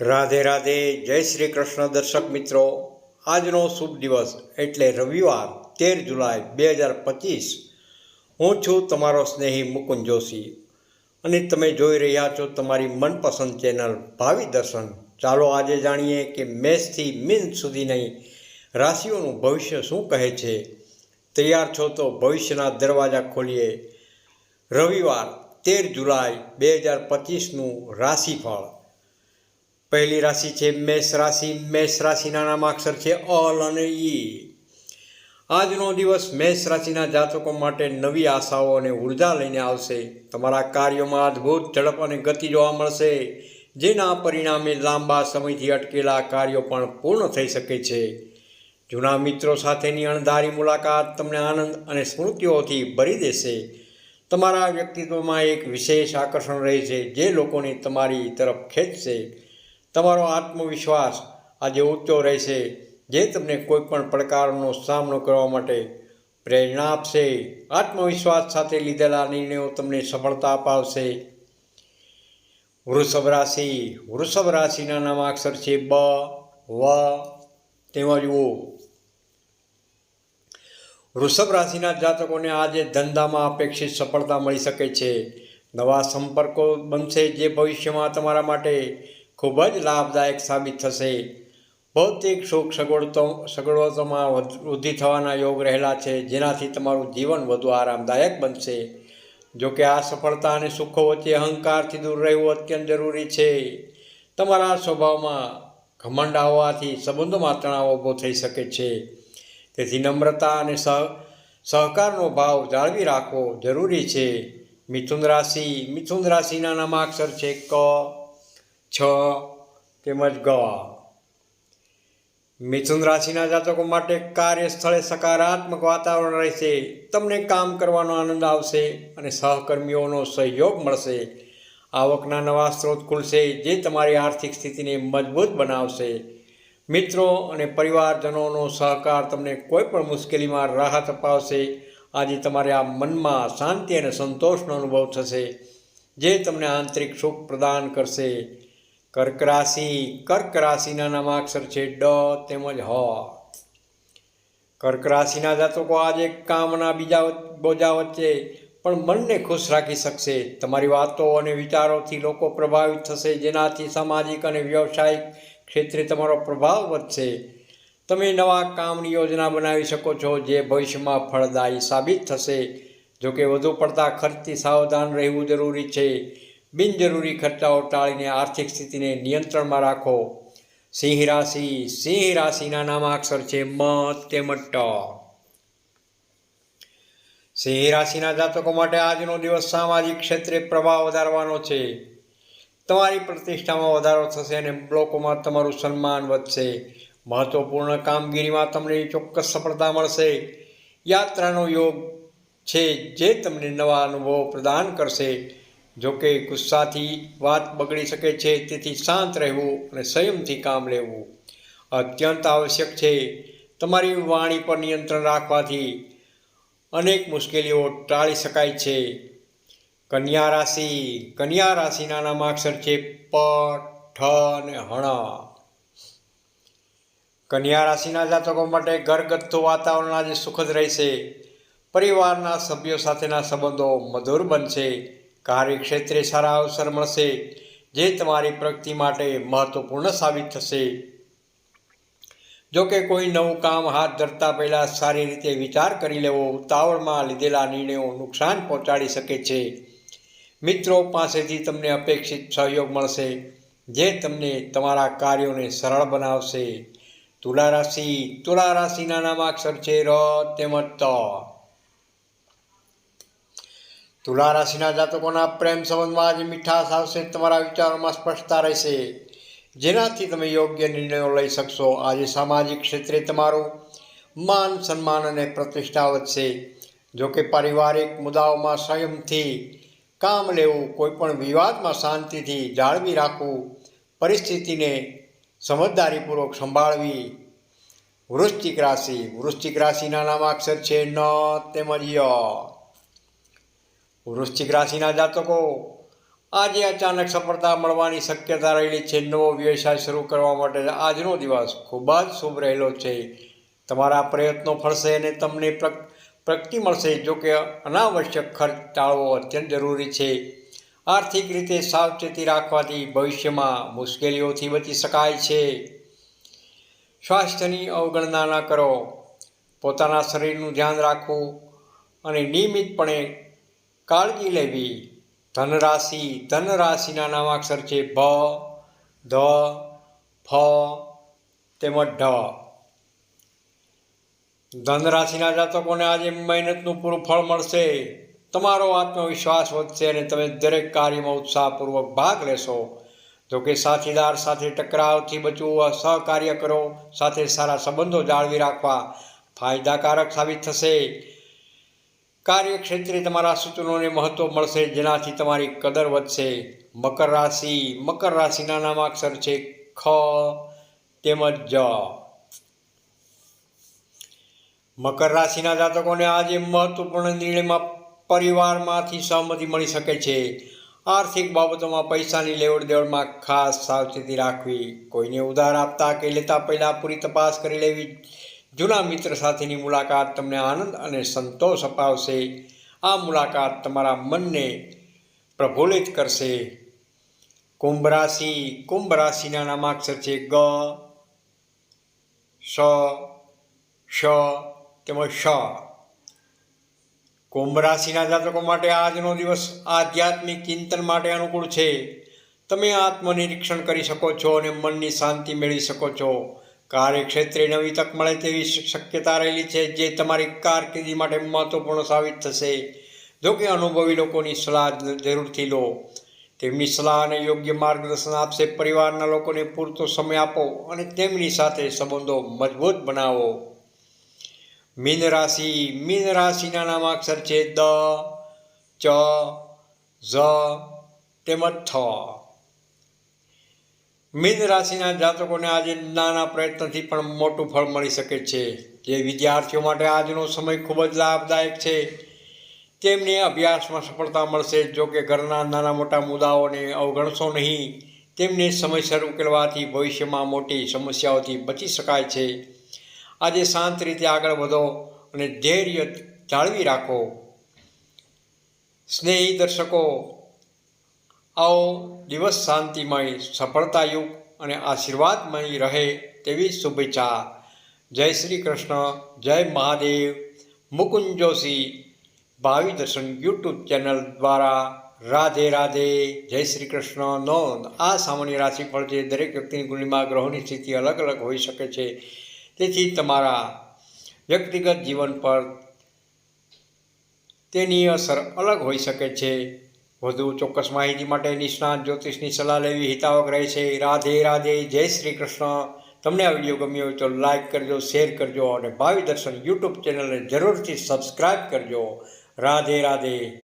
રાધે રાધે, જય શ્રી કૃષ્ણ દર્શક મિત્રો. આજનો શુભ દિવસ એટલે રવિવાર, તેર જુલાઈ બે હજાર પચીસ. હું છું તમારો સ્નેહી મુકુંદ જોશી. અને તમે જોઈ રહ્યા છો તમારી મનપસંદ ચેનલ ભાવિ દર્શન. ચાલો આજે જાણીએ કે મેષથી મીન સુધીની રાશિઓનું ભવિષ્ય શું કહે છે. તૈયાર છો તો ભવિષ્યના દરવાજા ખોલીએ. રવિવાર, તેર જુલાઈ બે હજાર પચીસનું રાશિફળ. પહેલી રાશિ છે, મેષ રાશિ. મેષ રાશિના નામાક્ષર છે અલ અને ઈ. આજનો દિવસ મેષ રાશિના જાતકો માટે નવી આશાઓ અને ઊર્જા લઈને આવશે. તમારા કાર્યોમાં અદ્ભુત ઝડપ અને ગતિ જોવા મળશે, જેના પરિણામે લાંબા સમયથી અટકેલા કાર્યો પણ પૂર્ણ થઈ શકે છે. જૂના મિત્રો સાથેની અણધારી મુલાકાત તમને આનંદ અને સ્મૃતિઓથી ભરી દેશે. તમારા વ્યક્તિત્વમાં એક વિશેષ આકર્ષણ રહે છે, જે લોકોને તમારી તરફ ખેંચશે. તમારો આત્મવિશ્વાસ આજે ઊંચો રહેશે, જે તમને કોઈ પણ પડકારનો સામનો કરવા માટે પ્રેરણા આપશે. આત્મવિશ્વાસ સાથે લીધેલા નિર્ણયો તમને સફળતા અપાવશે. વૃષભ રાશિ, વૃષભ રાશિના નામાક્ષર છે બ, વ. તેમાં જુઓ. વૃષભ રાશિના જાતકોને આજે ધંધામાં અપેક્ષિત સફળતા મળી શકે છે. નવા સંપર્કો બનશે જે ભવિષ્યમાં તમારા માટે ખૂબ જ લાભદાયક સાબિત થશે. ભૌતિક સુખ સગવડતો સગવડતોમાં વૃદ્ધિ થવાના યોગ રહેલા છે, જેનાથી તમારું જીવન વધુ આરામદાયક બનશે. જોકે આ સફળતા અને સુખો વચ્ચે અહંકારથી દૂર રહેવું અત્યંત જરૂરી છે. તમારા સ્વભાવમાં ઘમંડ આવવાથી સંબંધોમાં તણાવ ઊભો થઈ શકે છે. તેથી નમ્રતા અને સહ, સહકારનો ભાવ જાળવી રાખવો જરૂરી છે. મિથુન રાશિ, મિથુન રાશિના નામાક્ષર છે ક. છ તેમજ ગ. મિથુન રાશિના જાતકો માટે કાર્યસ્થળે સકારાત્મક વાતાવરણ રહેશે. તમને કામ કરવાનો આનંદ આવશે અને સહકર્મીઓનો સહયોગ મળશે. આવકના નવા સ્ત્રોત ખુલશે, જે તમારી આર્થિક સ્થિતિને મજબૂત બનાવશે. મિત્રો અને પરિવારજનોનો સહકાર તમને કોઈ પણ મુશ્કેલીમાં રાહત અપાવશે. આજે તમારે આ મનમાં શાંતિ અને સંતોષનો અનુભવ થશે, જે તમને આંતરિક સુખ પ્રદાન કરશે. કર્ક રાશિ કર્ક રાશિના નામાક્ષર છે ડ તેમજ હ. કર્ક રાશિના જાતકો આજે કામના બીજા બોજા વચ્ચે, પણ મનને ખુશ રાખી શકશે. તમારી વાતો અને વિચારોથી લોકો પ્રભાવિત થશે, જેનાથી સામાજિક અને વ્યવસાયિક ક્ષેત્રે તમારો પ્રભાવ વધશે. તમે નવા કામની યોજના બનાવી શકો છો, જે ભવિષ્યમાં ફળદાયી સાબિત થશે. જોકે વધુ પડતા ખર્ચથી સાવધાન રહેવું જરૂરી છે. બિનજરૂરી ખર્ચાઓ ટાળીને આર્થિક સ્થિતિને નિયંત્રણમાં રાખો. સિંહ રાશિ, સિંહ રાશિના નામાક્ષર છે મ તેમજ ટ. સિંહ રાશિના જાતકો માટે આજનો દિવસ સામાજિક ક્ષેત્રે પ્રભાવ વધારવાનો છે. તમારી પ્રતિષ્ઠામાં વધારો થશે અને લોકોમાં તમારું સન્માન વધશે. મહત્વપૂર્ણ કામગીરીમાં તમને ચોક્કસ સફળતા મળશે. યાત્રાનો યોગ છે જે તમને નવા અનુભવો પ્રદાન કરશે. જોકે ગુસ્સાથી વાત બગડી શકે છે, તેથી શાંત રહેવું અને સંયમથી કામ લેવું અત્યંત આવશ્યક છે. તમારી વાણી પર નિયંત્રણ રાખવાથી અનેક મુશ્કેલીઓ ટાળી શકાય છે. કન્યા રાશિ, કન્યા રાશિના નામાક્ષર છે પ, ઠ અને હણ. કન્યા રાશિના જાતકો માટે ઘરગથ્થુ વાતાવરણ આજે સુખદ રહેશે. પરિવારના સભ્યો સાથેના સંબંધો મધુર બનશે. કાર્યક્ષેત્રે સારા અવસર મળશે, જે તમારી પ્રગતિ માટે મહત્વપૂર્ણ સાબિત થશે. જો કે કોઈ નવું કામ હાથ ધરતા પહેલાં સારી રીતે વિચાર કરી લેવો, ઉતાવળમાં લીધેલા નિર્ણયો નુકસાન પહોંચાડી શકે છે. મિત્રો પાસેથી તમને અપેક્ષિત સહયોગ મળશે, જે તમને તમારા કાર્યોને સરળ બનાવશે. તુલા રાશિ, તુલા રાશિના નામાક્ષર છે ર તેમજ ત. તુલા રાશિના જાતકોના પ્રેમ સંબંધમાં આજે મીઠાશ આવશે તમારા વિચારોમાં સ્પષ્ટતા રહેશે. જેનાથી તમે યોગ્ય નિર્ણયો લઈ શકશો. આજે સામાજિક ક્ષેત્રે તમારું માન, સન્માન અને પ્રતિષ્ઠા વધશે. જોકે પારિવારિક મુદ્દાઓમાં સંયમથી કામ લેવું, કોઈપણ વિવાદમાં શાંતિથી જાળવી રાખવું, પરિસ્થિતિને સમજદારીપૂર્વક સંભાળવી વૃશ્ચિક રાશિ. વૃશ્ચિક રાશિના નામાક્ષર છે ન, તેમજ ય. વૃશ્ચિક રાશિના જાતકો, આજે અચાનક સફળતા મળવાની શક્યતા રહેલી છે. નવો વ્યવસાય શરૂ કરવા માટે આજનો દિવસ ખૂબ જ શુભ રહેલો છે. તમારા પ્રયત્નો ફળશે અને તમને પ્ર- પ્રગતિ મળશે જો કે અનાવશ્યક ખર્ચ ટાળવો અત્યંત જરૂરી છે. આર્થિક રીતે સાવચેતી રાખવાથી ભવિષ્યમાં મુશ્કેલીઓથી બચી શકાય છે. સ્વાસ્થ્યની અવગણના ન કરો. પોતાના શરીરનું ધ્યાન રાખવું અને નિયમિતપણે કાળજી લેવી. ધનરાશિ, ધનરાશિના નામાક્ષર છે ભ ધ ફ, તેમજ ઢ. ધનરાશિના જાતકોને આજે મહેનતનું પૂરું ફળ મળશે. તમારો આત્મવિશ્વાસ વધશે અને તમે દરેક કાર્યમાં ઉત્સાહપૂર્વક ભાગ લેશો. જોકે સાથીદાર સાથે ટકરાવથી બચવું સહકાર્ય કરો, સાથે સારા સંબંધો જાળવી રાખવા ફાયદાકારક સાબિત થશે. કાર્યક્ષેત્રે તમારા સૂચનોને મહત્ત્વ મળશે, જેનાથી તમારી કદર વધશે. મકર રાશિ, મકર રાશિના નામાક્ષર છે ખ તેમજ જ. મકર રાશિના જાતકોને આજે મહત્વપૂર્ણ નિર્ણયમાં પરિવારમાંથી સહમતિ મળી શકે છે. આર્થિક બાબતોમાં પૈસાની લેવડ દેવડમાં ખાસ સાવચેતી રાખવી. કોઈને ઉધાર આપતા કે લેતા પહેલાં પૂરી તપાસ કરી લેવી જૂના મિત્ર સાથેની મુલાકાત તમને આનંદ અને સંતોષ અપાવશે. આ મુલાકાત તમારા મનને પ્રફુલ્લિત કરશે. કુંભ રાશિ, કુંભ રાશિના નામાક્ષર છે ગ, સ, શ, તેમજ શ કુંભ રાશિના જાતકો માટે આજનો દિવસ આધ્યાત્મિક ચિંતન માટે અનુકૂળ છે. તમે આત્મનિરીક્ષણ કરી શકો છો અને મનની શાંતિ મેળવી શકો છો. કાર્યક્ષેત્રે નવી તક મળે તેવી શક્યતા રહેલી છે જે તમારી કારકિર્દી માટે મહત્વપૂર્ણ સાબિત થશે. જો કે અનુભવી લોકોની સલાહ જરૂરથી લો. તેમની સલાહ અને યોગ્ય માર્ગદર્શન આપશે પરિવારના લોકોને પૂરતો સમય આપો અને તેમની સાથે સંબંધો મજબૂત બનાવો. મીન રાશિ, મીન રાશિના નામાક્ષર છે દ, ચ, ઝ, તેમજ થ. મીન રાશિના જાતકોને આજે નાના પ્રયત્નથી પણ મોટું ફળ મળી શકે છે. જે વિદ્યાર્થીઓ માટે આજનો સમય ખૂબ જ લાભદાયક છે. તેમને અભ્યાસમાં સફળતા મળશે જો કે ઘરના નાના મોટા મુદ્દાઓને અવગણશો નહીં. તેમને સમયસર ઉકેલવાથી ભવિષ્યમાં મોટી સમસ્યાઓથી બચી શકાય છે. આજે શાંત રીતે આગળ વધો અને ધૈર્ય જાળવી રાખો. સ્નેહી દર્શકો આવો દિવસ શાંતિમય, સફળતાયુક્ત અને આશીર્વાદમય રહે તેવી શુભેચ્છા. જય શ્રી કૃષ્ણ, જય મહાદેવ. મુકુંદ જોશી ભાવિ દર્શન યુટ્યુબ ચેનલ દ્વારા રાધે રાધે. જય શ્રી કૃષ્ણ. નોંધ, આ સામાન્ય રાશિફળ છે દરેક વ્યક્તિની કુંડલીમાં ગ્રહોની સ્થિતિ અલગ અલગ હોઈ શકે છે. તેથી તમારા વ્યક્તિગત જીવન પર તેની અસર અલગ હોઈ શકે છે. વધુ ચોક્કસ માહિતી માટે નિષ્ણાત જ્યોતિષની સલાહ લેવી હિતાવક રહે છે. રાધે રાધે, જય શ્રી કૃષ્ણ. તમને આ વીડિયો ગમ્યો હોય તો લાઈક કરજો શેર કરજો અને ભાવિ દર્શન યુટ્યુબ ચેનલને જરૂરથી સબસ્ક્રાઈબ કરજો. રાધે રાધે.